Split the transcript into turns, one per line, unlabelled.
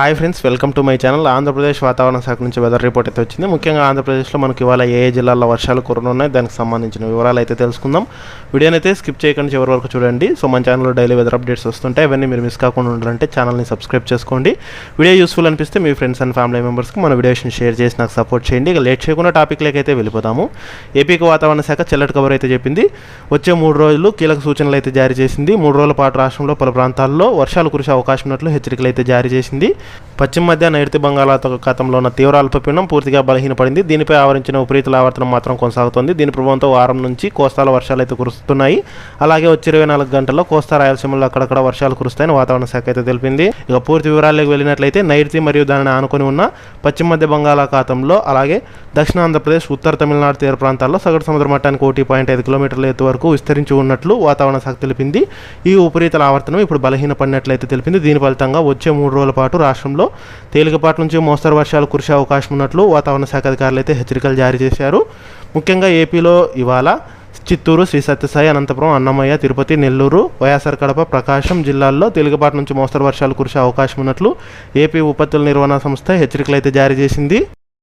Hi friends welcome to my channel Andhra Pradesh వాతావరణ శాఖ నుంచి వెదర్ రిపోర్ట్ అయితే వచ్చింది. ముఖ్యంగా ఆంధ్రప్రదేశ్లో మనకి ఇవాళ ఏ ఏ జిల్లాల్లో వర్షాలు కురనున్నాయి దానికి సంబంధించిన వివరాలు అయితే తెలుసుకుందాం. వీడియోని అయితే స్కిప్ చేయకుండా చివరి వరకు చూడండి. సో మన ఛానల్లో డైలీ వెదర్ అప్డేట్స్ వస్తుంటాయి. అవన్నీ మీరు మిస్ కాకుండా ఉండాలంటే ఛానల్ని సబ్స్క్రైబ్ చేసుకోండి. వీడియో యూస్ఫుల్ అనిపిస్తే మీ ఫ్రెండ్స్ అండ్ ఫ్యామిలీ మెంబర్స్కి మన వీడియోస్ని షేర్ చేసి నాకు సపోర్ట్ చేయండి. ఇక లేట్ చేయకుండా టాపిక్లోకి అయితే వెళ్ళిపోతాము. ఏపీకి వాతావరణ శాఖ చెల్లటి కవర్ అయితే చెప్పింది. వచ్చే మూడు రోజులు కీలక సూచనలు అయితే జారీ చేసింది. మూడు రోజుల పాటు రాష్ట్రంలో పలు ప్రాంతాల్లో వర్షాలు కురిసే అవకాశం ఉన్నట్లు హెచ్చరికలు అయితే జారీ చేసింది. పశ్చిమ మధ్య నైరుతి బంగాళాఖాతంలో ఉన్న తీవ్ర అల్పపీడనం పూర్తిగా బలహీనపడింది. దీనిపై ఆవరించిన ఉపరీతల ఆవర్తనం మాత్రం కొనసాగుతుంది. దీని ప్రభావంతో వారం నుంచి కోస్తాల వర్షాలు అయితే కురుస్తున్నాయి. అలాగే వచ్చే ఇరవై నాలుగు గంటల్లో కోస్తా రాయలసీమలో అక్కడక్కడ వర్షాలు కురుస్తాయని వాతావరణ శాఖ అయితే తెలిపింది. ఇక పూర్తి వివరాల్లోకి వెళ్ళినట్లయితే నైరుతి మరియు దానిని ఆనుకొని ఉన్న పశ్చిమ మధ్య బంగాళాఖాతంలో అలాగే దక్షిణ ఆంధ్రప్రదేశ్ ఉత్తర తమిళనాడు తీర ప్రాంతాల్లో సగటు సముద్ర మట్టానికి ఒకటి పాయింట్ ఐదు కిలోమీటర్ల ఎత్తు వరకు విస్తరించి ఉన్నట్లు వాతావరణ శాఖ తెలిపింది. ఈ ఉపరితల ఆవర్తనం ఇప్పుడు బలహీనపడినట్లయితే తెలిపింది. దీని ఫలితంగా వచ్చే మూడు రోజుల పాటు రాష్ట్రంలో తేలికపాటి నుంచి మోస్తరు వర్షాలు కురిసే అవకాశం ఉన్నట్లు వాతావరణ శాఖ అధికారులు అయితే హెచ్చరికలు జారీ చేశారు. ముఖ్యంగా ఏపీలో ఇవాళ చిత్తూరు శ్రీ సత్యసాయి అనంతపురం అన్నమయ్య తిరుపతి నెల్లూరు వైఎస్ఆర్ కడప ప్రకాశం జిల్లాల్లో తేలికపాటి నుంచి మోస్తరు వర్షాలు కురిసే అవకాశం ఉన్నట్లు ఏపీ ఉపత్తుల నిర్వహణ సంస్థ హెచ్చరికలు అయితే జారీ చేసింది.